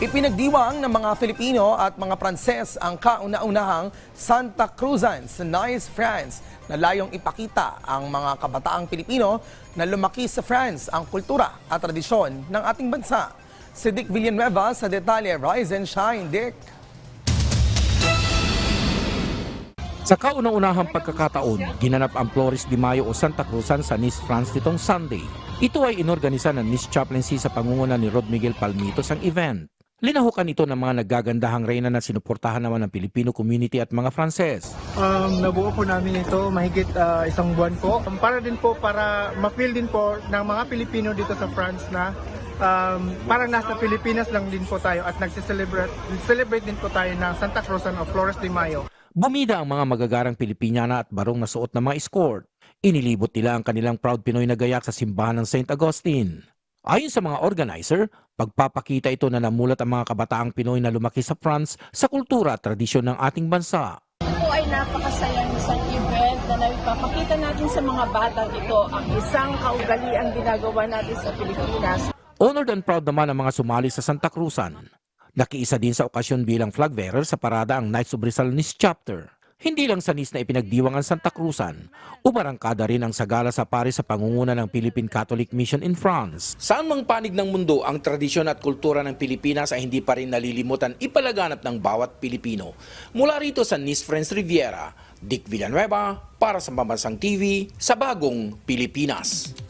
Ipinagdiwang ng mga Filipino at mga Pranses ang kauna-unahang Santa Cruzan sa Nice, France na layong ipakita ang mga kabataang Pilipino na lumaki sa France ang kultura at tradisyon ng ating bansa. Si Dick Villanueva sa detalye Rise and Shine, Dick. Sa kauna-unahang pagkakataon, ginanap ang Flores de Mayo o Santa Cruzan sa Nice, France nitong Sunday. Ito ay inorganisa ng Nice Chaplaincy sa pangunguna ni Rod Miguel Palmitos ang event. Linahukan ito ng mga naggagandahang reyna na sinuportahan naman ng Filipino community at mga Frances. Um, nabuo po namin ito mahigit ah, isang buwan po. Um, para din po para ma-feel din po ng mga Pilipino dito sa France na um, parang nasa Pilipinas lang din po tayo at nagse-celebrate celebrate din po tayo ng Santa Cruzan of Flores de Mayo. Bumida ang mga magagarang Pilipiniana at barong na suot na mga escort. Inilibot nila ang kanilang proud Pinoy na gayak sa simbahan ng St. Augustine. Ayon sa mga organizer, pagpapakita ito na namulat ang mga kabataang Pinoy na lumaki sa France sa kultura at tradisyon ng ating bansa. Ito ay napakasayang isang event na naipapakita natin sa mga batang ito ang isang kaugaliang ginagawa natin sa Pilipinas. Honored and proud naman ang mga sumali sa Santa Cruzan. Nakiisa din sa okasyon bilang flag bearer sa parada ang Knights of Rizal Chapter. Hindi lang sa Nis na ipinagdiwang ang Santa Cruzan, umarangkada rin ang sagala sa Paris sa pangunguna ng Philippine Catholic Mission in France. Saan mang panig ng mundo ang tradisyon at kultura ng Pilipinas ay hindi pa rin nalilimutan ipalaganap ng bawat Pilipino. Mula rito sa Nis Friends Riviera, Dick Villanueva para sa Pambansang TV sa Bagong Pilipinas.